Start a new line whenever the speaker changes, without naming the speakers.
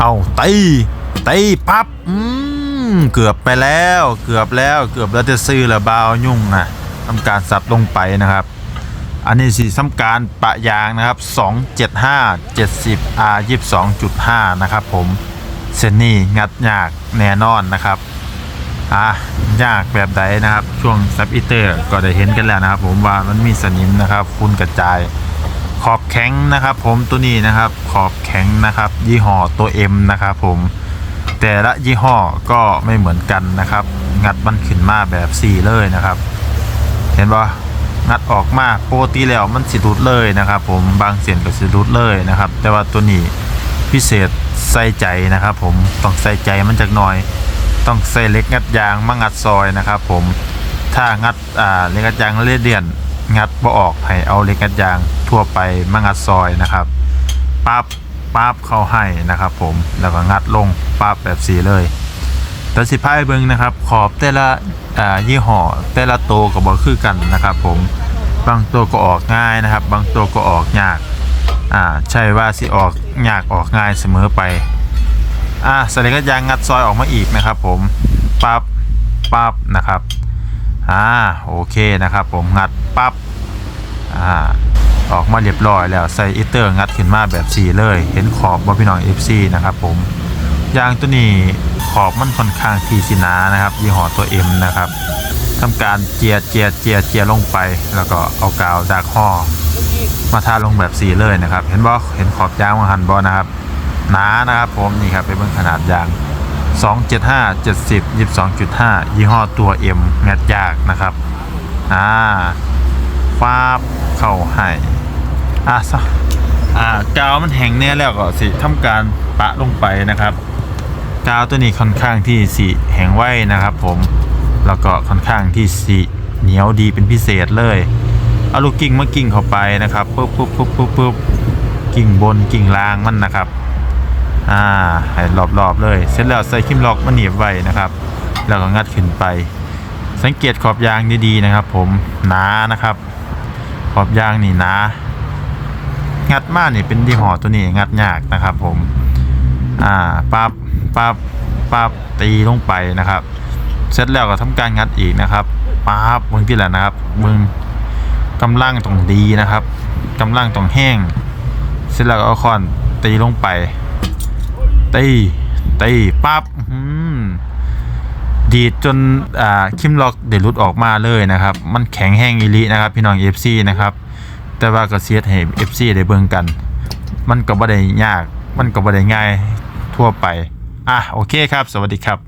เอาตีตีปั๊บอืมเกือบไปแล้ว เกือบแล้วเกือบแล้วจะซื้อละบาวยุ่งนะทำการสับลงไปนะครับ อันนี้สีทำการปะยางนะครับ 275 70 R 22.5 นะครับผมเซนนี่งัดยากแน่นอนนะครับอะยากแบบใดนะครับ ช่วงซับอิเตอร์ก็ได้เห็นกันแล้วนะครับผมว่ามันมีสนิมนะครับฟุ้นกระจาย ขอบแข็งนะครับผมตัวนี้นะครับขอบแข็งนะครับ ยี่ห้อตัว M นะครับผมแต่ละยี่ห้อก็ไม่เหมือนกันนะครับ งัดมันขึ้นมาแบบ4เลยนะครับ เห็นปะงัดออกมาโปกติแล้วมันสิรุดเลยนะครับ ผมบางเสียนก็สิรุดเลยนะครับ แต่ว่าตัวนี้พิเศษใส่ใจนะครับ ผมต้องใส่ใจมันจากหน่อย ต้องใส่เล็กงัดยางมางัดซอยนะครับ ผมถ้างัดอ่าเล็กงัดยางเลียเดียน งัดบ่ออกให้เอาเหล็กงัดยางทั่วไปมางัดซอยนะครับปั๊บปั๊บเข้าให้นะครับ ผมแล้วก็งัดลงปั๊บแบบสีเลยแต่สิพายเบิงนะครับ ขอบแต่ละอ่ายี่ห้อแต่ละโตวก็บ่คือกันนะครับ ผมบางตัวก็ออกง่ายนะครับ บางตัวก็ออกยากอ่าใช่ว่าสิออกยากออกง่ายเสมอไปอะสลิงก็ยางงัดซอยออกมาอีกนะครับ ผมปั๊บปั๊บนะครับ อ่าโอเคนะครับผมงัดปั๊บอ่าออกมาเรียบร้อยแล้วใส่อีเตอร์งัดขึ้นมาแบบสีเลย เห็นขอบบอพี่น้อง FC นะครับผมยางตัวนี้ขอบมันค่อนข้างทีสินานะครับยี่ห้อตัว M นะครับทำการเจียเจียเจียเจียลงไป แล้วก็เอากาวดักห่อมาทาลงแบบสีเลยนะครับ เห็นบอเห็นขอบยางมาหันบอนะครับหนานะครับผมนี่ครับเป็นขนาดยาง 275 70 22.5 ยี่ห้อตัว M แงดยากนะครับ อ่าฟาบเข้าให้อะซะอ่ากาวมันแห้งแน่แล้วก็สิทำการปะลงไปนะครับ กาวตัวนี้ค่อนข้างที่สีแห้งไว้นะครับผม แล้วก็ค่อนข้างที่สีเหนียวดีเป็นพิเศษเลย เอาลูกกิ่งมากิ่งเข้าไปนะครับปุ๊บปุ๊บปุ๊บปุ๊บปุ๊บกิ่งบนกิ่งล่างมันนะครับ อ่าให้รอบๆเลย เสร็จแล้วใส่คิมล็อกมาหนีบไว้นะครับ แล้วก็งัดขึ้นไป สังเกตขอบยางดีๆนะครับ ผมหนานะครับ ขอบยางนี่หนางัดมากนี่เป็นยี่ห้อตัวนี้งัดยากนะครับ ผม อ่าปั๊บปั๊บปั๊บตีลงไปนะครับ เสร็จแล้วก็ทำการงัดอีกนะครับปั๊บมึงที่แหละนะครับมึงกำลังต้องดีนะครับกำลังต้องแห้ง เสร็จแล้วก็เอาค้อนตีลงไป ตีตีปั๊บดีดจนอ่าคิมล็อกเดลุดออกมาเลยนะครับ มันแข็งแห้งอีลินะครับ พี่น้องเอฟซีนะครับ แต่ว่าก็เสียดให้ FC ได้เบิ่งกัน มันก็บ่ได้ยาก มันก็บ่ได้ง่ายทั่วไป อะ โอเคครับ สวัสดีครับ